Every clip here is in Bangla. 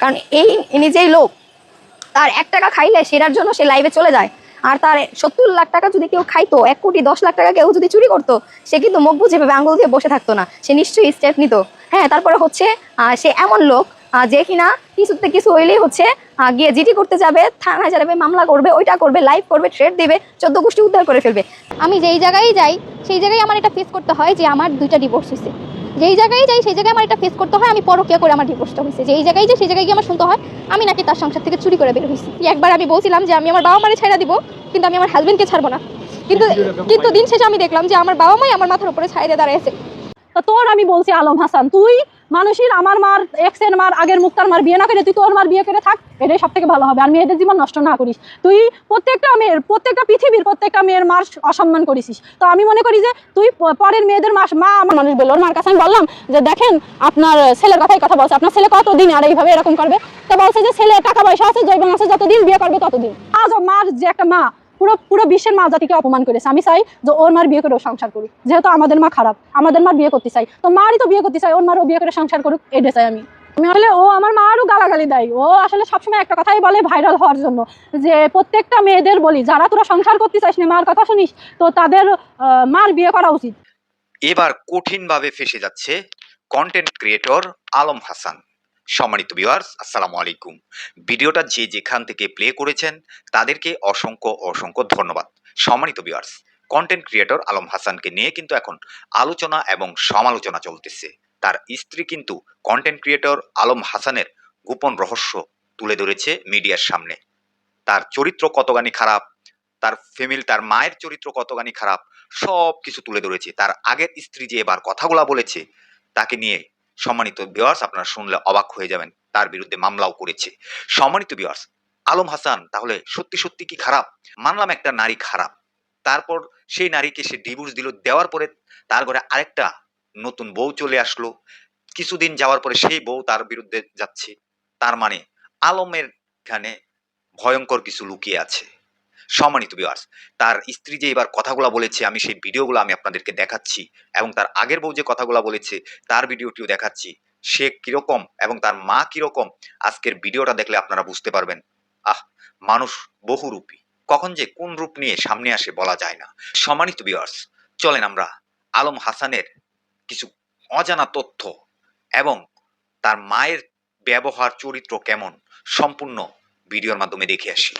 কারণ এই ইনি যেই লোক, তার এক টাকা খাইলে সেটার জন্য সে লাইভে চলে যায়। আর তার সত্তর লাখ টাকা যদি কেউ খাইতো, এক কোটি দশ লাখ টাকা কেউ যদি চুরি করতো, সে কিন্তু মুখ বুঝে ভেবে আঙুল দিয়ে বসে থাকতো না। সে নিশ্চয়ই স্টেপ নিত। হ্যাঁ তারপরে হচ্ছে সে এমন লোক যে কিনা কিছুতে কিছু হইলেই হচ্ছে গিয়ে জিডি করতে যাবে, থানায় যাবে, মামলা করবে, ওইটা করবে লাইভ করবে ট্রেড দেবে, চোদ্দ গোষ্ঠী উদ্ধার করে ফেলবে। আমি যেই জায়গায় যাই, সেই জায়গায় আমার এটা ফেস করতে হয় যে আমার দুইটা ডিভোর্স হয়েছে যেই জায়গায় যাই সেই জায়গায় আমার এটা ফেস করতে হয় আমি পরকিয়া করে আমার ডিভোর্সটা হয়েছে। যেই জায়গায় যাই সেই জায়গায় গিয়ে আমার শুনতে হয় আমি নাকি তার সংসার থেকে চুরি করে বের হয়েছি। একবার আমি বলছিলাম যে আমি আমার বাবা মারে ছাড়া দিব কিন্তু আমি আমার হাজবেন্ডকে ছাড়বো না। কিন্তু কিন্তু দিন শেষে আমি দেখলাম যে আমার বাবা মাই আমার মাথার উপরে ছাড়িয়ে দিয়ে দাঁড়িয়েছে তো তোর আমি বলছি, আলম হাসান, তুই মানুষের আমার মার এক্সের মার, আগের মুক্তার মার, বিয়ে না করে, তুই তোর মার বিয়ে করে থাক, এটাই সব থেকে ভালো হবে। আর মেয়েদের জীবন নষ্ট না করিস। তুই প্রত্যেকটা মেয়ের, প্রত্যেকটা পৃথিবীর প্রত্যেকটা মেয়ের মার অসম্মান করিস তো আমি মনে করি যে, তুই পরের মেয়েদের মাস, মা আমার মানুষ বলল মার কাছে আমি বললাম যে, দেখেন, আপনার ছেলের কথাই কথা বলছে। আপনার ছেলে কতদিন আর এইভাবে এরকম করবে? তো বলছে যে, ছেলে, টাকা পয়সা আছে, জৈবন আছে, যতদিন বিয়ে করবে, ততদিন। আজ মার যে একটা মা পুরো পুরো বিশ্বের মা জাতিকে অপমান করেছে। আমি চাই যে ওর মার বিয়ে করে ও সংসার করুক। যেহেতু আমাদের মা খারাপ, আমাদের মার বিয়ে করতে চাই। তো মারই তো বিয়ে করতে চাই, ওর মারও বিয়ে করে সংসার করুক এটা চাই আমি। আমি আসলে ও আমার মা আরও গালাগালি দেয়। ও আসলে সবসময় একটা কথাই বলে ভাইরাল হওয়ার জন্য। যে প্রত্যেকটা মেয়েদের বলি, যারা তোরা সংসার করতে চাইস না, মার কথা শুনিস, তো তাদের মার বিয়ে করা উচিত। এবার কঠিনভাবে ফেসে যাচ্ছে কন্টেন্ট ক্রিয়েটর আলম হাসান। সম্মানিত ভিউয়ার্স আসসালামু আলাইকুম। ভিডিওটা যে যেখান থেকে প্লে করেছেন, তাদেরকে অসংখ্য অসংখ্য ধন্যবাদ। সম্মানিত ভিউয়ার্স কন্টেন্ট ক্রিয়েটর আলম হাসানকে নিয়ে কিন্তু এখন আলোচনা এবং সমালোচনা চলতেছে। তার স্ত্রী কিন্তু কন্টেন্ট ক্রিয়েটর আলম হাসানের গোপন রহস্য তুলে ধরেছে মিডিয়ার সামনে। তার চরিত্র কতখানি খারাপ, তার ফ্যামিলি তার মায়ের চরিত্র কতখানি খারাপ সব কিছু তুলে ধরেছে। তার আগের স্ত্রী যে এবার কথাগুলা বলেছে, তাকে নিয়ে সম্মানিত বিয়ার্স আপনারা শুনলে অবাক হয়ে যাবেন, তার বিরুদ্ধে মামলাও করেছে। সম্মানিত বিয়ার্স আলম হাসান, তাহলে সত্যি সত্যি কি খারাপ? মানলাম একটা নারী খারাপ। তারপর সেই নারীকে সে ডিভোর্স দিল, দেওয়ার পরে তার ঘরে আরেকটা নতুন বউ চলে আসলো। কিছুদিন যাওয়ার পরে সেই বউ তার বিরুদ্ধে যাচ্ছে। তার মানে আলমের এখানে ভয়ঙ্কর কিছু লুকিয়ে আছে। সম্মানিত বিয়ার্স তার স্ত্রী যে এবার কথাগুলো বলেছে, আমি সেই ভিডিওগুলো আমি আপনাদেরকে দেখাচ্ছি এবং তার আগের বউ যে কথাগুলো বলেছে, তার ভিডিওটিও দেখাচ্ছি। সে কীরকম এবং তার মা কীরকম, আজকের ভিডিওটা দেখলে আপনারা বুঝতে পারবেন। আহ, মানুষ বহুরূপী। কখন যে কোন রূপ নিয়ে সামনে আসে বলা যায় না। সম্মানিত বিয়ার্স চলেন আমরা আলম হাসানের কিছু অজানা তথ্য এবং তার মায়ের ব্যবহার চরিত্র কেমন সম্পূর্ণ ভিডিওর মাধ্যমে দেখে আসি।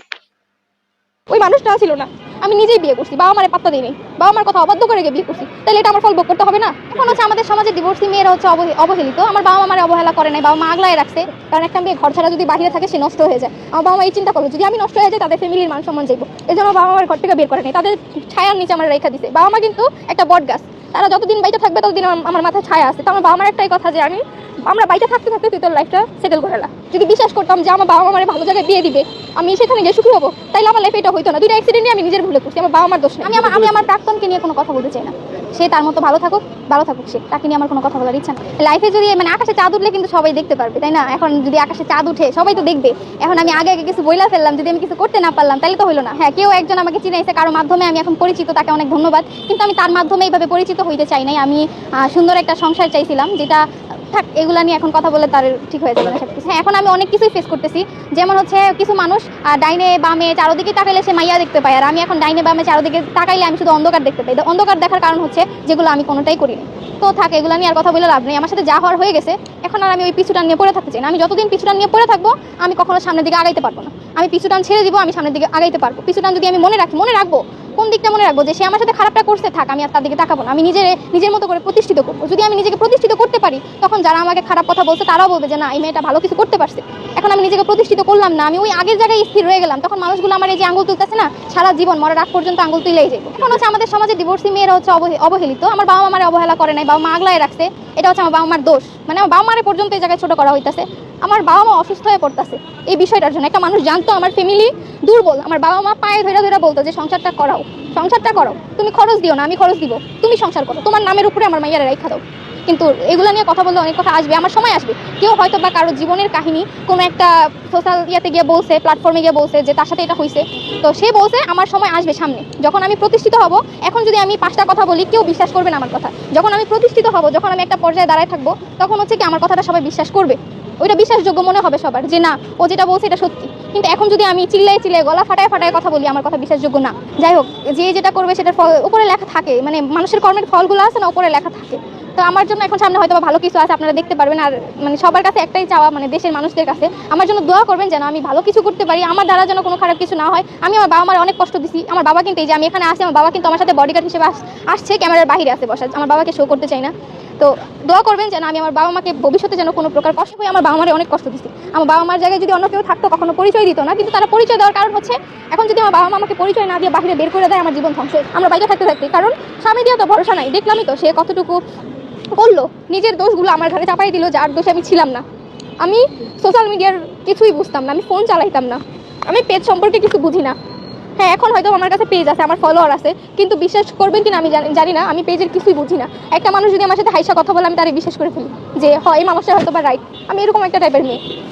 ওই মানুষটা ছিল না। আমি নিজেই বিয়ে করছি, বাবা মারে পাত্তা দিইনি। বাবা মার কথা অবাধ্য করে বিয়ে করছি। তাহলে এটা আমার ফল ভোগ করতে হবে না? এখন হচ্ছে আমাদের সমাজে ডিভোর্সি মেয়েরা হচ্ছে অবহেলিত। আমার বাবা মারে অবহেলা করে নাই, বাবা মা আগলায় রাখছে। কারণ একটা মেয়ে ঘর ছাড়া যদি বাইরে থাকে, সে নষ্ট হয়ে যায়। আমার বাবা মা এই চিন্তা করল যদি আমি নষ্ট হয়ে যাই, তাদের ফ্যামিলির মান সম্মান যাইবো এই জন্য বাবা মার ঘর থেকে বের করে নেই। তাদের ছায়ার নিচে আমার রেখা দিছে। বাবা মা কিন্তু একটা বট গাছ তারা যতদিন বাইতে থাকবে, ততদিন আমার- মাথায় ছায়া আছে। তো আমার বাবা মার একটাই কথা যে আমি, আমরা বাইতে থাকতে থাকতে তুই তোর লাইফটা সেটেল করে যদি বিশ্বাস করতাম যে আমার বাবা মারে ভালো জায়গায় বিয়ে দিবে আমি সেখানে গিয়ে সুখী হব। তাইলে আমার লাইফে এটা হইতো না। দুইটা অ্যাক্সিডেন্টই আমি নিজের ভুলে করছি আমার বাবা মার দোষ আমি আমার আমি আমার প্রাক্তনকে নিয়ে কোনো কথা বলতে চাই না। সে তার মতো ভালো থাকুক ভালো থাকুক সে। তাকে নিয়ে আমার কোনো কথা বলার ইচ্ছা না। লাইফে যদি মানে আকাশে চাঁদ উঠলে কিন্তু সবাই দেখতে পারবে, তাই না? এখন যদি আকাশে চাঁদ উঠে, সবাই তো দেখবে। এখন আমি আগে আগে কিছু বইলা ফেললাম, যদি আমি কিছু করতে না পারলাম তাহলে তো হলো না। হ্যাঁ কেউ একজন আমাকে চিনাইছে, কারও মাধ্যমে আমি এখন পরিচিত, তাকে অনেক ধন্যবাদ। কিন্তু আমি তার মাধ্যমে এইভাবে পরিচিত হইতে চাই নাই। আমি সুন্দর একটা সংসার চাইছিলাম, যেটা থাক, এগুলা নিয়ে এখন কথা বলে তার ঠিক হয়ে যাবে না সব কিছু হ্যাঁ এখন আমি অনেক কিছুই ফেস করতেছি। যেমন হচ্ছে কিছু মানুষ ডাইনে বামে চারোদিকে তাকাইলে সে মাইয়া দেখতে পায়। আর আমি এখন ডাইনে বামে চারোদিকে তাকাইলে আমি শুধু অন্ধকার দেখতে পাই। অন্ধকার দেখার কারণ হচ্ছে যেগুলো আমি কোনোটাই করিনি। তো থাক, এগুলো নিয়ে আর কথা বলে লাভ নেই। আমার সাথে যা হওয়ার হয়ে গেছে, এখন আর আমি ওই পিছুটান নিয়ে পড়ে থাকতে চাই না। আমি যতদিন পিছুটান নিয়ে পড়ে থাকব, আমি কখনো সামনের দিকে আগাইতে পারব না। আমি পিছুটান ছেড়ে দিব, আমি সামনের দিকে আগাইতে পারব। পিছুটান যদি আমি মনে রাখি, মনে রাখব কোন দিকটা মনে রাখব যে সে আমার সাথে খারাপটা করছে, থাক, আমি আর তার দিকে তাকাবো না। আমি নিজের নিজের মতো করে প্রতিষ্ঠিত করব। যদি আমি নিজেকে প্রতিষ্ঠিত করতে পারি, তখন যারা আমাকে খারাপ কথা বলছে, তারাও বলবে যে, না, এই মেয়েটা ভালো কিছু করতে পারছে। এখন আমি নিজেকে প্রতিষ্ঠিত করলাম না, আমি ওই আগের জায়গায় স্থির রয়ে গেলাম। তখন মানুষগুলো আমার এই যে আঙুল তুলতেছে না, সারা জীবন মরার আগ পর্যন্ত আঙুল তুলেই যাব এখন হচ্ছে আমাদের সমাজে ডিভোর্সি মেয়েরা হচ্ছে অবহে- অবহেলিত। আমার বাবা মারে অবহেলা করে নাই বাবা মা আগলায় রাখছে। এটা হচ্ছে আমার বাবা মার দোষ। মানে আমার বাবা মারে পর্যন্ত এই জায়গায় ছোটো করা হইতাছে। আমার বাবা মা অসুস্থ হয়ে পড়তেছে। এই বিষয়টার জন্য একটা মানুষ জানতো আমার ফ্যামিলি দুর্বল। আমার বাবা মা পায়ে ধরে ধরে বলতো যে, সংসারটা করাও, সংসারটা করো তুমি খরচ দিও না, আমি খরচ দিব। তুমি সংসার করো। তোমার নামের উপরে আমার মাইয়ারা রেখা দাও। কিন্তু এগুলো নিয়ে কথা বললে অনেক কথা আসবে, আমার সময় আসবে। কেউ হয়তো বা কারও জীবনের কাহিনী কোনো একটা সোশ্যাল ইয়াতে গিয়ে বলছে প্ল্যাটফর্মে গিয়ে বলছে যে তার সাথে এটা হয়েছে তো সে বলছে, আমার সময় আসবে সামনে। যখন আমি প্রতিষ্ঠিত হব, এখন যদি আমি পাঁচটা কথা বলি, কেউ বিশ্বাস করবে না আমার কথা। যখন আমি প্রতিষ্ঠিত হব, যখন আমি একটা পর্যায়ে দাঁড়ায় থাকব, তখন হচ্ছে কি আমার কথাটা সবাই বিশ্বাস করবে। ওইটা বিশ্বাসযোগ্য মনে হবে সবার যে না, ও যেটা বলছে এটা সত্যি। কিন্তু এখন যদি আমি চিল্লাই চিল্লাই গলা ফাটায় ফাটায় কথা বলি, আমার কথা বিশ্বাসযোগ্য না। যাই হোক, যে যেটা করবে সেটার ফল উপরে লেখা থাকে মানে মানুষের কর্মের ফলগুলো আছে না, উপরে লেখা থাকে। তো আমার জন্য এখন সামনে হয়তো ভালো কিছু আছে, আপনারা দেখতে পারবেন। আর মানে সবার কাছে একটাই চাওয়া মানে দেশের মানুষদের কাছে, আমার জন্য দোয়া করবেন যেন আমি ভালো কিছু করতে পারি, আমার দ্বারা যেন কোনো খারাপ কিছু না হয়। আমি আমার বাবা মার অনেক কষ্ট দিছি, আমার বাবা কিন্তু এই যে আমি এখানে আসি, আমার বাবা কিন্তু আমার সাথে বডিগার্ড হিসেবে আসছে, ক্যামেরার বাইরে আছে বসা আমার বাবাকে শো করতে চাই না। তো দোয়া করবেন যেন আমি আমার বাবা মাকে ভবিষ্যতে যেন কোনো প্রকার কষ্ট হয়ে আমার বাবা মারে অনেক কষ্ট দিচ্ছি আমার বাবা মার জায়গায় যদি অন্য কেউ থাকতো, কখনো পরিচয় দিত না, কিন্তু তারা পরিচয় দেওয়ার কারণ হচ্ছে, এখন যদি আমার বাবা মা আমাকে পরিচয় না দিয়ে বাইরে বের করে দেয়, আমার জীবন ধ্বংস আমরা বাইরে থাকতে থাকতে, কারণ স্বামী দিয়ে তো ভরসা নাই। দেখলামই তো সে কতটুকু করল নিজের দোষগুলো আমার ঘরে চাপাই দিল, যার দোষে আমি ছিলাম না। আমি সোশ্যাল মিডিয়ার কিছুই বুঝতাম না, আমি ফোন চালাইতাম না। আমি পেজ সম্পর্কে কিছু বুঝি না। হ্যাঁ এখন হয়তো আমার কাছে পেজ আছে, আমার ফলোয়ার আছে, কিন্তু বিশ্বাস করবেন কিনা আমি জানি- না, আমি পেজের কিছুই বুঝি না। একটা মানুষ যদি আমার সাথে হাইসা কথা বলে, আমি তারে বিশ্বাস করে ফেলি যে হয় এই মানুষটা হয়তো বা রাইট আমি এরকম একটা টাইপের মেয়ে।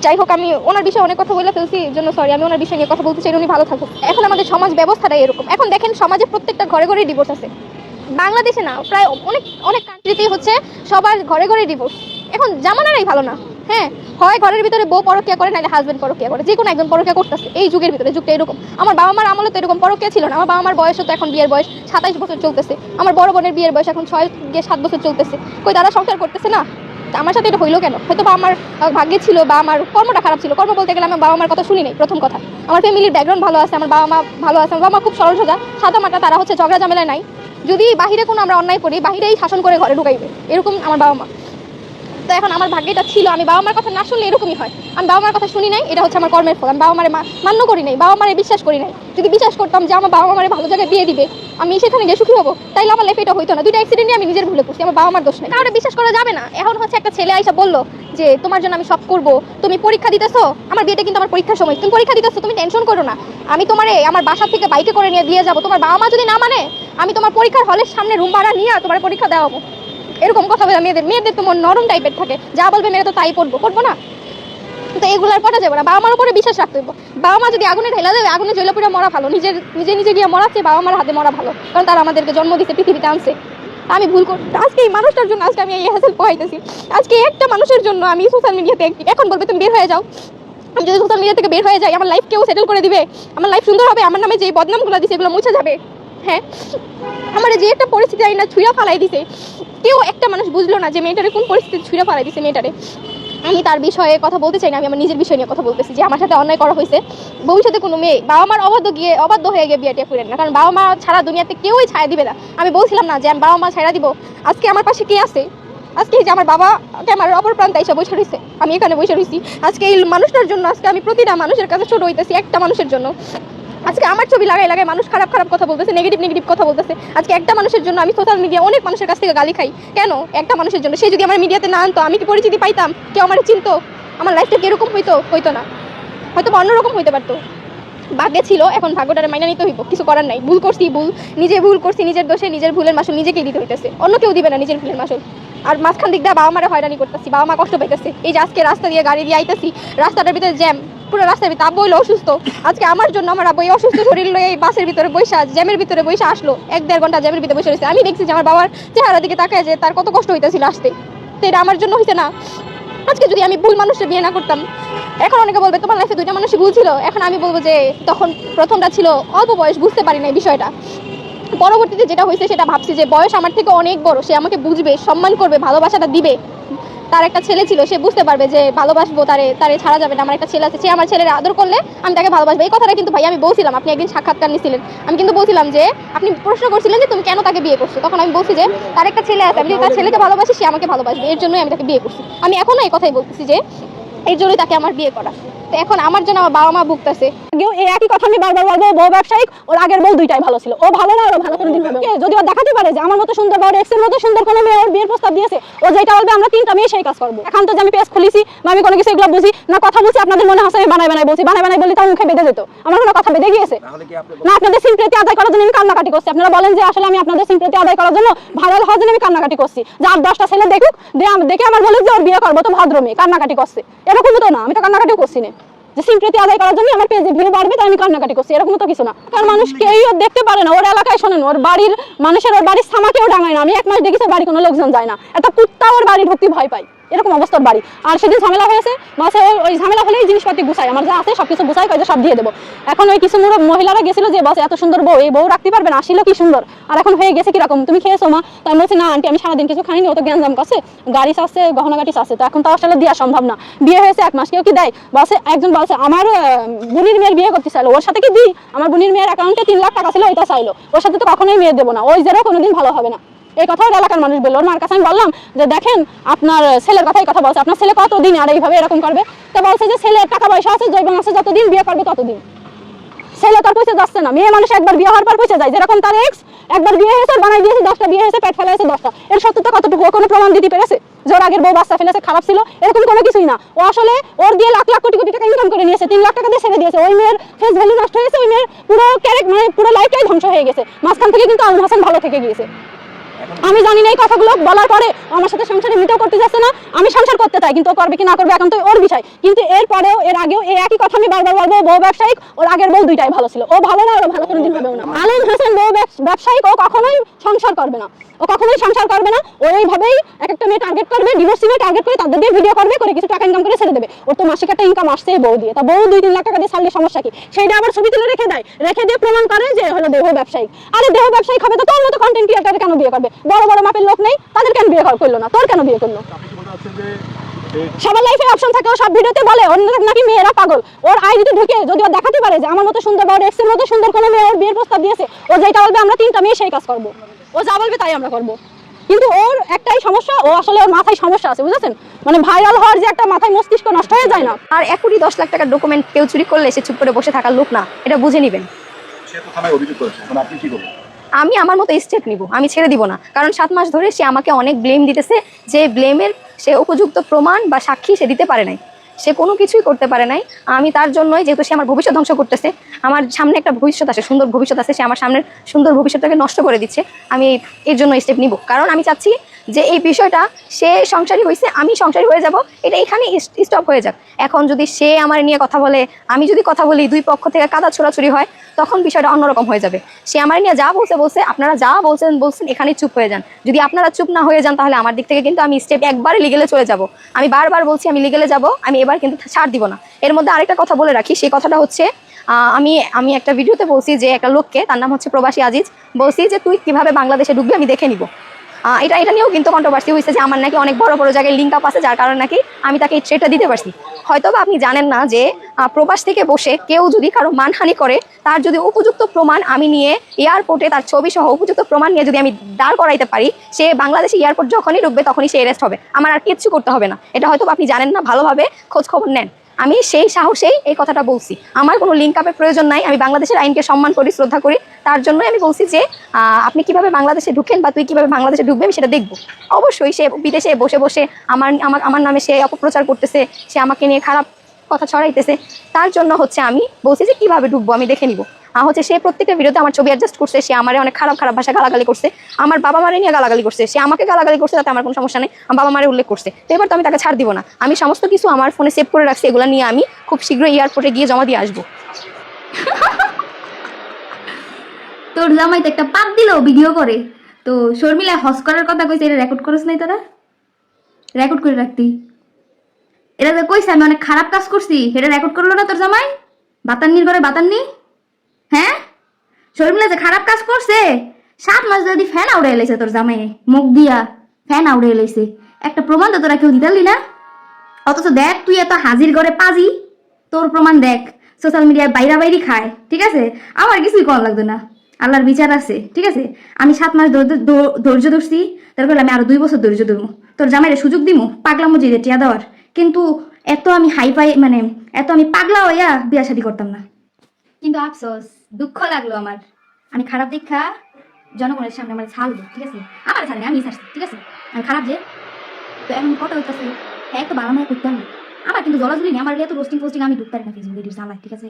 যাই হোক, আমি ওনার বিষয়ে অনেক কথা বলে ফেলছি এর জন্য সরি আমি ওনার বিষয়ে নিয়ে কথা বলতে চাই, উনি ভালো থাকুক। এখন আমাদের সমাজ ব্যবস্থাটাই এরকম। এখন দেখেন, সমাজে প্রত্যেকটা ঘরে ঘরে ডিভোর্স আছে। বাংলাদেশে না, প্রায় অনেক অনেক কান্ট্রিতেই হচ্ছে সবার ঘরে ঘরে ডিভোর্স এখন জামানারাই ভালো না হ্যাঁ? হয় ঘরের ভিতরে বউ পরকিয়া করে, নাহলে হাজবেন্ড পরকিয়া করে যে কোনো একজন পরকিয়া করতেছে। এই যুগের ভিতরে, যুগটা এরকম। আমার বাবা মার আমলে তো এরকম পরকিয়া ছিল না। আমার বাবা মার বয়সও তো এখন বিয়ের বয়স সাতাইশ বছর চলতেছে। আমার বড় বোনের বিয়ের বয়স এখন ছয় গিয়ে সাত বছর চলতেছে। কই, তারা সংসার করতেছে না? আমার সাথে এটা হইল কেন? হয়তো বা আমার ভাগ্যে ছিল বা আমার কর্মটা খারাপ ছিল। কর্ম বলতে গেলে আমার বাবা মার কথা শুনি নাই, প্রথম কথা। আমার ফ্যামিলির ব্যাকগ্রাউন্ড ভালো আছে, আমার বাবা মা ভালো আছে, আমার বাবা মা খুব সরল সোজা। সাদা মাটা তারা হচ্ছে ঝগড়া ঝামেলা নাই। যদি বাহিরে কোনো আমরা অন্যায় করি, বাহিরেই শাসন করে ঘরে ঢুকাইবে। এরকম আমার বাবা মা। তো এখন আমার ভাগ্যটা ছিল, আমি বাবা মার কথা না শুনলে এরকমই হয়। আমি বাবা মার কথা শুনি নাই, এটা হচ্ছে আমার কর্মের ফল। আমি বাবা মারে মান্য করি নাই, বাবা মারে বিশ্বাস করি নাই। যদি বিশ্বাস করতাম যে আমার বাবা মারে ভালো জায়গায় বিয়ে দিবে, আমি সেখানে গিয়ে সুখী হব, তাইলে আমার লাইফে এটা হইতো না। দুইটা অ্যাক্সিডেন্টে আমি নিজের ভুলে করছি আমার বাবা মার দোষ নেই। কারণে বিশ্বাস করা যাবে না। এখন হচ্ছে একটা ছেলে আইসা বলল যে, তোমার জন্য আমি সব করব, তুমি পরীক্ষা দিতেছো? আমার বিয়েটা কিন্তু আমার পরীক্ষার সময়। তুমি পরীক্ষা দিতেছো, তুমি টেনশন করো না। আমি তোমারে আমার বাসা থেকে বাইকে করে নিয়ে দিয়ে যাব। তোমার বাবা মা যদি না মানে আমি তোমার পরীক্ষার হলের সামনে রুম ভাড়া নিয়ে তোমার পরীক্ষা দেওয়াবো। এরকম কথা বলে মেয়েদের মেয়েদের তোমার নরম টাইপের থাকে। যা বলবে মেয়েরা তো তাই পড়ব পড়ব না। তো এগুলার পড়া যাবে না। বাবা মার উপরে বিশ্বাস রাখতে বাবা মা যদি আগুনে ঢেলা দেবে, আগুনে জ্বলে পুরো মরা ভালো। নিজের নিজে নিজে গিয়ে মরাচ্ছে, বাবা মার হাতে মরা ভালো। কারণ তারা আমাদেরকে জন্ম দিতে পৃথিবীতে আনছে। আমি ভুল করি আজকে এই মানুষটার জন্য আজকে আমি এই হ্যাসেল পোহাইতেছি। আজকে একটা মানুষের জন্য আমি সোশ্যাল মিডিয়াতে এখন বলবে তুমি বের হয়ে যাও। আমি যদি সোশ্যাল মিডিয়া থেকে বের হয়ে যাই, আমার লাইফ কেউ সেটেল করে দিবে। আমার লাইফ সুন্দর হবে, আমার নামে যে বদনামগুলো দিছে, এগুলো মুছে যাবে। হ্যাঁ আমার যে একটা পরিস্থিতি আইনা ছুঁড়া ফালাই দিছে, কেউ একটা মানুষ বুঝলো না যে মেয়েটারে কোন পরিস্থিতি ছুঁড়া ফালাই দিছে মেয়েটারে। আমি তার বিষয়ে কথা বলতে চাই না, আমি আমার নিজের বিষয় নিয়ে কথা বলতেছি, যে আমার সাথে অন্যায় করা হয়েছে। ভবিষ্যতে কোনো মেয়ে বাবা মার অবাধ্য গিয়ে, অবাধ্য হয়ে গিয়ে বিয়েটা করেন না, কারণ বাবা মা ছাড়া দুনিয়াতে কেউই ছায়া দিবে না। আমি বলছিলাম না যে আমি বাবা মা ছাড়া দিব, আজকে আমার পাশে কে আছে? আজকে যে আমার বাবা আমার অপর প্রান্তে এসে বসে রয়েছে, আমি এখানে বসে রয়েছি। আজকে এই মানুষটার জন্য, আজকে আমি প্রতিটা মানুষের কাছে ছোট হইতেছি, একটা মানুষের জন্য। আজকে আমার ছবি লাগাই লাগাই মানুষ খারাপ খারাপ কথা বলতেছে নেগেটিভ নেগেটিভ কথা বলতেছে। আজকে একটা মানুষের জন্য আমি সোশ্যাল মিডিয়া অনেক মানুষের কাছ থেকে গালি খাই। কেন? একটা মানুষের জন্য। সে যদি আমার মিডিয়াতে না আনতো, আমি কি পরিচিতি পাইতাম? কেউ আমার চিনতো? আমার লাইফটা কীরকম হইতো? হইতো না। হয়তো অন্যরকম হইতে পারতো। ভাগ্যে ছিল, এখন ভাগ্যটারে মাইনা নিতে হইব। কিছু করার নাই। ভুল করছি, ভুল। নিজে ভুল করছি, নিজের দোষে, নিজের ভুলের মাসুল নিজেকেই দিতে হইতেছে। অন্য কেউ দিবে না নিজের ভুলের মাসুল। আর মাঝখান দিক দিয়ে বাবা মারা হয়রানি করতেছি বাবা মা কষ্ট পাইতেছে। এই যে আজকে রাস্তা দিয়ে গাড়ি দিয়ে আইতেছি, রাস্তাটার ভিতরে জ্যাম। পুরো রাস্তার ভিতরে আব্বু হইল অসুস্থ। আজকে আমার জন্য আমার আব্বু অসুস্থ শরীর লয়ে এই বাসের ভিতরে বৈশা জ্যামের ভিতরে বৈশা আসলো। এক দেড় ঘণ্টা জ্যামের ভিতরে বসে রয়েছে আমি দেখছি যে আমার বাবার চেহারা দিকে তাকায় যে তার কত কষ্ট হইতেছিল আসতে। তো এটা আমার জন্য হইছে না। আজকে যদি আমি ভুল মানুষের বিয়ে না করতাম, এখন অনেকে বলবে, তোমার লাইফে দুইটা মানুষই ভুল ছিল? এখন আমি বলব যে, তখন প্রথমটা ছিল অল্প বয়স, বুঝতে পারি না বিষয়টা। পরবর্তীতে যেটা হয়েছে সেটা ভাবছি যে, বয়স আমার থেকে অনেক বড়। সে আমাকে বুঝবে, সম্মান করবে, ভালোবাসাটা দিবে। তার একটা ছেলে ছিল, সে বুঝতে পারবে যে ভালোবাসবো, তারে তারে ছাড়া যাবে না, আমার একটা ছেলে আছে, সে আমার ছেলের আদর করলে আমি তাকে ভালোবাসবো। এই কথাটা কিন্তু ভাই আমি বলছিলাম, আপনি একদিন সাক্ষাৎকার নিয়েছিলেন আমি কিন্তু বলছিলাম যে, আপনি প্রশ্ন করছিলেন যে তুমি কেন তাকে বিয়ে করছ? তখন আমি বলছি যে, তার একটা ছেলে আছে, আমি যদি তার ছেলেকে ভালোবাসি, সে আমাকে ভালোবাসবে, এর জন্যই আমি তাকে বিয়ে করছি। আমি এখনও এই কথাই বলতেছি যে, এর জন্যই তাকে আমার বিয়ে করা। তো এখন আমার জন্য আমার বাবা মা ভুগতেছে। আগেও এই একই কথা আমি বারবার বলব বউ ব্যবসায়িক ওর আগের বউ দুইটাই ভালো ছিল। ও ভালো না ওর ভালো করে দিন হবে যদি ও দেখাতে পারে যে আমার মতো সুন্দর বা ওর এক্সের মতো সুন্দর কোনো মেয়ে ওর বিয়ের প্রস্তাব দিয়েছে ও যেটা বলবে আমরা তিনটা মেয়ে সেই কাজ করব। এখন তো যে আমি পেজ খুলেছি বা আমি কোনো কিছু এগুলো বুঝি না কথা বলছি আপনাদের মনে হাসে আমি বানাই বানাই বলছি বানাই বানাই বলি তার মুখে বেঁধে যেত। আমার কোনো কথা বেঁধে গিয়েছে। না আপনাদের সিম্প্রেতি আদায় করার জন্য আমি কান্নাকাটি করছি। আপনারা বলেন যে আসলে আমি আপনাদের সিম্প্রেতি আদায় করার জন্য ভাইরাল হওয়ার জন্য আমি কান্নাকাটি করছি। যে আর দশটা ছেলে দেখুক দেখে আমার বলে যে ওর বিয়ে করব তো ভদ্র মেয়ে কান্নাকাটি করছে। এরকম তো না আমি তো কান্নাকাটিও করছি না। যে স্বীকৃতি আদায় করার জন্য আমার পেজে ভিড় বাড়বে, তাই আমি কান্নাকাটি করছি। এরকম তো কিছু না। কারণ মানুষ কেউ দেখতে পারে না, ওর এলাকায় শোনেন, ওর বাড়ির মানুষের, ওর বাড়ির সামাকেও ডাঙায় না। আমি এক মাস দেখেছি বাড়ি কোনো লোকজন যায় না। একটা কুত্তা ওর বাড়ি ভর্তি ভয় পাই এরকম অবস্থার বাড়ি। আর সেদিন ঝামেলা হয়েছে মাসে ওই- ঝামেলা হলেই জিনিসপাতি গুছাই আমার যা আছে সবকিছু গুছাই কয়ে যে সব দিয়ে দেবো। এখন ওই কিছু মহিলারা গেছিল যে, বসে, এত সুন্দর বউ, এই বউ রাখতে পারবে না, আসলে কি সুন্দর? আর এখন হয়ে গেছে কীরকম? তুমি খেয়েছো মা? তাই বলছি, না, আন্টি, আমি সারাদিন কিছু খাইনি, ও তো জ্ঞানজাম করছে। গাড়ি আছে গহনাগাটি আছে, তো এখন তো আসলে দেওয়া সম্ভব না। বিয়ে হয়েছে এক মাস, কেউ কি দেয়? বাসে, একজন বলছে, আমার বুনির মেয়ের বিয়ে করতে চাইলো, ওর সাথে কি দিই? আমার বুনির মেয়ের অ্যাকাউন্টে তিন লাখ টাকা ছিল, ওইটা চাইলো। ওর সাথে তো কখনোই মেয়ে দেবো না, ওই জেরো কোনোদিন ভালো হবে না। এই কথা এলাকার মানুষ বলল। ওর মার কাছে আমি বললাম যে, দেখেন, আপনার ছেলের কথাই কথা বলছে। আপনার ছেলে কতদিন আর এইভাবে এরকম করবে? তো বলছে যে, ছেলের টাকা পয়সা আছে জৈবন আছে, যতদিন বিয়ে করবে ততদিন। ছেলে তার পয়সা যাচ্ছে না। মেয়ে মানুষ একবার বিয়ে হওয়ার পর পয়সা যায়। যেরকম তার এক্স একবার বিয়ে হয়েছে বানাই দিয়েছে দশটা, বিয়ে হয়েছে, পেট ফেলে হয়েছে দশটা। এর সত্যতা কতটুকু? কোনো প্রমাণ দিতে পেরেছে? যে, ওর আগের বউ বাচ্চা ফেলেছে, খারাপ ছিল, এরকম কোনো কিছুই না। ও আসলে ওর দিয়ে লাখ লাখ কোটি কোটি টাকা ইনকাম করে নিয়েছে, তিন লাখ টাকা দিয়ে ছেড়ে দিয়েছে। ওই মেয়ের ফেস ভ্যালু নষ্ট হয়েছে, ওই মেয়ের পুরো ক্যারেক্ট মানে পুরো লাইফটাই ধ্বংস হয়ে গেছে। মাঝখান থেকে কিন্তু আলম হাসান ভালো থেকে গিয়েছে। আমি জানি না এই কথাগুলো, বলার পরে আমার সাথে সংসারে মিটেও করতে যাচ্ছে না, আমি সংসার করতে চাই, কিন্তু করবে কি না করবে এখন তো ওর বিষয়। কিন্তু এর পরেও, এর আগেও এই একই কথা আমি বারবার বলব, বউ ব্যবসায়িক, ওর আগের বউ দুইটাই ভালো ছিল। ও ভালো না, ওর ভালো কোনোদিন হবেও না। আলম হাসান বউ ব্যবস- ব্যবসায়িক, ও কখনোই সংসার করবে না। ও কখনোই সংসার করবে না। ও এইভাবেই এক একটা মেয়ে টার্গেট করবে ডিভোর্সি মেয়ে টার্গেট করে তাদের দিয়ে ভিডিও করবে, করে কিছু টাকা ইনকাম করে ছেড়ে দেবে। ওর তো মাসিক একটা ইনকাম আসছে বউ দিয়ে। তা বউ দুই তিন লাখ টাকা দিয়ে ছাড়লে সমস্যা কি? সেইটা আবার ছবি তুলে রেখে দেয়। রেখে দিয়ে প্রমাণ করে যে হলো দেহ ব্যবসায়িক। আরে দেহ ব্যবসায়িক হবে তো তোর মতো কন্টেন্ট ক্রিয়েটার কেন বিয়ে করবে? বড় বড় মাপের লোক নেই তাদের কেন বিয়ে করল না? তোর কেন বিয়ে করল? সবার লাইফে অপশন থাকে ও সব ভিডিওতে বলে অন্য নাকি মেয়েরা পাগল। ওর আইডিতে ঢুকে যদি ও দেখাতে পারে যে আমার মতো সুন্দর বা ওর এক্সের মতো সুন্দর কোনো মেয়ে ওর বিয়ের প্রস্তাব দিয়েছে ও যেটা বলবে আমরা তিনটা মেয়ে সেই কাজ করব। ও যা বলবে তাই আমরা করব। কিন্তু ওর একটাই সমস্যা ও আসলে ওর মাথায় সমস্যা আছে বুঝেছেন? মানে ভাইরাল হওয়ার যে একটা মাথায় মস্তিষ্ক নষ্ট হয়ে যায় না। আর এক কোটি দশ লাখ টাকার ডকুমেন্ট কেউ চুরি করলে সে চুপ করে বসে থাকার লোক না এটা বুঝে নিবেন। সে তো থানায় অভিযোগ করেছে এখন আপনি কি করবেন আমি আমার মতো স্টেপ নিব, আমি ছেড়ে দিব না। কারণ সাত মাস ধরে সে আমাকে অনেক ব্লেম দিতেছে যে ব্লেমের সে উপযুক্ত প্রমাণ বা সাক্ষী সে দিতে পারে নাই। সে কোনো কিছুই করতে পারে নাই। আমি তার জন্যই, যেহেতু সে আমার ভবিষ্যৎ ধ্বংস করতেছে, আমার সামনে একটা ভবিষ্যৎ আছে, সুন্দর ভবিষ্যৎ আছে, সে আমার সামনের সুন্দর ভবিষ্যৎটাকে নষ্ট করে দিচ্ছে, আমি এর জন্য স্টেপ নিব। কারণ আমি চাচ্ছি যে এই বিষয়টা সে সংসারী হয়েছে, আমি সংসারী হয়ে যাব, এটা এখানে স্টপ হয়ে যাক। এখন যদি সে আমার নিয়ে কথা বলে, আমি যদি কথা বলি, দুই পক্ষ থেকে কাদা ছোড়াছুরি হয়, তখন বিষয়টা অন্যরকম হয়ে যাবে। সে আমার নিয়ে যা বলছে বলছে, আপনারা যা বলছেন বলছেন, এখানেই চুপ হয়ে যান। যদি আপনারা চুপ না হয়ে যান, তাহলে আমার দিক থেকে কিন্তু আমি স্টেপ একবারে লিগেলে চলে যাব। আমি বারবার বলছি, আমি লিগেলে যাব, আমি এবার কিন্তু ছাড় দিব না। এর মধ্যে আরেকটা কথা বলে রাখি, সেই কথাটা হচ্ছে আমি আমি একটা ভিডিওতে বলছি যে একটা লোককে, তার নাম হচ্ছে প্রবাসী আজিজ, বলছি যে তুই কীভাবে বাংলাদেশে ঢুকবি আমি দেখে নিব। এটা এটা নিয়েও কিন্তু কন্ট্রোভার্সি হয়েছে যে আমার নাকি অনেক বড় বড় জায়গায় লিঙ্ক আপ আছে, যার কারণে নাকি আমি তাকে এই থ্রেটটা দিতে পারছি। হয়তো বা আপনি জানেন না যে প্রবাস থেকে বসে কেউ যদি কারও মানহানি করে, তার যদি উপযুক্ত প্রমাণ আমি নিয়ে এয়ারপোর্টে তার ছবি সহ উপযুক্ত প্রমাণ নিয়ে যদি আমি দাঁড় করাইতে পারি, সে বাংলাদেশে এয়ারপোর্ট যখনই ঢুকবে তখনই সে অ্যারেস্ট হবে। আমার আর কিচ্ছু করতে হবে না। এটা হয়তো আপনি জানেন না, ভালোভাবে খোঁজ খবর নেন। আমি সেই সাহসেই এই কথাটা বলছি। আমার কোনো লিঙ্ক আপের প্রয়োজন নাই, আমি বাংলাদেশের আইনকে সম্মান করি, শ্রদ্ধা করি। তার জন্যই আমি বলছি যে আপনি কীভাবে বাংলাদেশে ঢুকেন বা তুই কীভাবে বাংলাদেশে ঢুকবে, আমি সেটা দেখব। অবশ্যই সে বিদেশে বসে বসে আমার আমার আমার নামে সে অপপ্রচার করতেছে, সে আমাকে নিয়ে খারাপ কথা ছড়াইতেছে। তার জন্য হচ্ছে আমি বলছি যে, কীভাবে ঢুকবো আমি দেখে নিব। হচ্ছে সে প্রত্যেকটা ভিডিওতে আমার ছবি অ্যাডজাস্ট করছে, সে আমার অনেক খারাপ খারাপ ভাষা গালাগালি করছে। আমার বাবা মারে নিয়ে গালাগালি করছে, সে আমাকে গালাগালি করছে তাতে আমার কোনো সমস্যা নেই, আমার বাবা মারে উল্লেখ করছে। তো এবার তো আমি তাকে ছাড় দিব না। আমি সমস্ত কিছু আমার ফোনে সেভ করে রাখছি, এগুলো নিয়ে আমি খুব শীঘ্রই এয়ারপোর্টে গিয়ে জমা দিয়ে আসব। তোর জামাই তো একটা পাত দিল ভিডিও করে। তো শর্মিলা হস করার কথা কইছে, এটা রেকর্ড করিস নাই তোরা? রেকর্ড করে রাখতি। এটা তো কইছে, আমি অনেক খারাপ কাজ করছি, এটা রেকর্ড করল না তোর জামাই? বাতান্নির ঘরে বাতান্নি? হ্যাঁ? শর্মিলা যে খারাপ কাজ করছে, সাত মাস যদি ফ্যান আউড়ে এলাইছে তোর জামাই, মুখ দিয়া ফ্যান আউড়ে এলাইছে একটা প্রমাণ তো তোরা কেউ দিতালি না? অথচ দেখ, তুই এত হাজির করে পাজি। তোর প্রমাণ দেখ সোশ্যাল মিডিয়ায় বাইরা বাইরি খায়, ঠিক আছে? আমার কিছুই করা লাগতো না। আল্লাহর বিচার আছে, ঠিক আছে? আমি সাত মাস ধৈর্য ধরছি, তারপর আমি আরও দুই বছর ধৈর্য ধরবো। তোর জামাইরে সুযোগ দিমু পাগলা মজিরে টিয়া দেওয়ার। কিন্তু এত আমি হাই পাই মানে এত আমি পাগলা হইয়া বিয়া শাদি করতাম না। কিন্তু আফসোস, দুঃখ লাগল আমার। আমি খারাপ দেখা জনগণের সামনে আমার ছাড়বো ঠিক আছে? আমার ছাড়বে আমি ছাড়ছি, ঠিক আছে? আমি খারাপ যে, তো এমন কত হইতেছে হ্যাঁ তো ভালো নয় করতাম। না আমার কিন্তু জলাজলি নেই, আমার এত রোস্টিং পোস্টিং আমি ঢুকতে পারি না ফেসবুকে এডিট চালাই ঠিক আছে?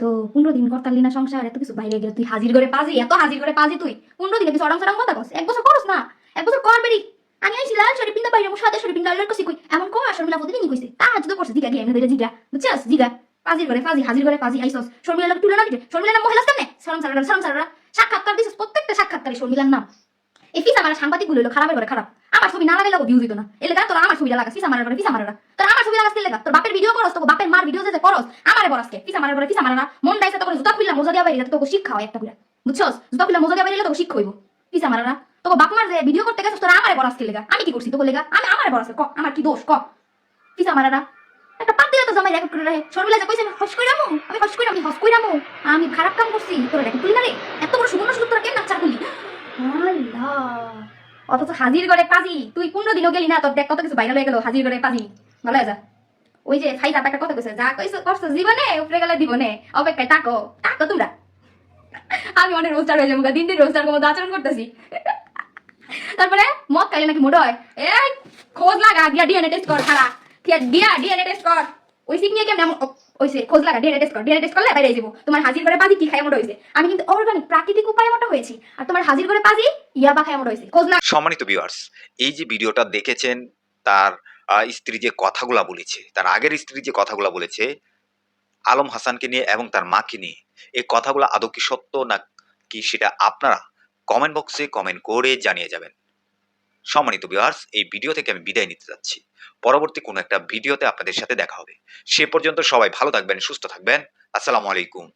তো পনেরো দিন করতালি না সংসার, এত কিছু বাইরে গেলে তুই হাজির করে পাজি, এত হাজির করে পাজি তুই। পনেরো দিনে কিছু অডাং সডাং কথা কস, এক বছর করস না, এক বছর কর বেরি। আমি আইছি লাল শরীর পিন্দা বাইরে সাদা শরীর পিন্দা লড়কসি কই, এমন কো আসর মিলা প্রতিদিনই কইছে। তা আজ তো করছে, জিগা, গিয়ে আমি ধরে জিগা, বুঝছিস? জিগা। পাজি হাজির পাজি আইসস। শর্মিলা লোক তুলে না দিতে? শর্মিলা নাম মহিলা সরম সারা সাক্ষাৎকার দিছিস? প্রত্যেকটা শর্মিলার নাম। এই ফিস আমার সাংবাদিকগুলো খারাপের করে খারাপ। আমার ছবি না দিত না। এলে তোর আমার ছবিটা লাগাস মারারা তোর আমার ছবি লাগাস লেগা তোর বাপের ভিডিও করস তোর বাপের মার ভিডিও যেতে করস, আমারে বরাসকে মারানা মন ডাইছে তখন জুতা খুললা মোজা দিয়া বাইরে, তোকে শিক্ষা হয় একটা করে বুঝছস? জুতা খুললা মোজা দিয়া বাইরে তোকে শিক্ষা হইব। পিসা মারানা তোকে বাপ মার ভিডিও করতে গেছিস, তোর আমারে বরাসকে লেগা? আমি কি করছি তোকে লেগা? আমি আমারে বরাসকে ক? আমার কি দোষ? ক? পিসা মারানা একটা পাত দিলে জমাই রেকর্ড করে রাখে। শর্মিলা যে কইছে আমি হস কইরামু আমি হস আমি হস কইরামু আমি খারাপ কাম করছি, তোর রেকর্ড তুলি না রে। এত বড় সুবর্ণ সুযোগ তোরা কেন নাচার করলি? আল্লাহ। অথচ হাজির করে পাজি, তুই পনেরো দিনও গেলি না, তোর দেখ কত কিছু ভাইরাল হয়ে গেল হাজির করে পাজি। ভালো যা। ওই যে কথা কইছে, যা কইছো করছ জীবনে, উপরে গেলে দিবনে, অপেক্ষায় তাকো তাকো তোমরা। আমি অনেক রোস্টার হয়ে যাব দিন দিন রোস্টার মতো আচরণ করতেছি। তারপরে মদ খাইলে নাকি মোটা হয়? এই, খোঁজ লাগা, গিয়া ডিএনএ টেস্ট কর খালা সম্মানিত এই যে ভিডিওটা দেখেছেন, তার স্ত্রী যে কথাগুলা বলেছে, তার আগের স্ত্রী যে কথাগুলা বলেছে, আলম হাসানকে নিয়ে এবং তার মাকে নিয়ে, এই কথাগুলো আদৌ কি সত্য না কি সেটা আপনারা কমেন্ট বক্সে কমেন্ট করে জানিয়ে যাবেন। সম্মানিত ভিউয়ার্স এই ভিডিও থেকে আমি বিদায় নিতে যাচ্ছি। পরবর্তী কোনো একটা ভিডিওতে আপনাদের সাথে দেখা হবে। সে পর্যন্ত সবাই ভালো থাকবেন, সুস্থ থাকবেন। আসসালামু আলাইকুম।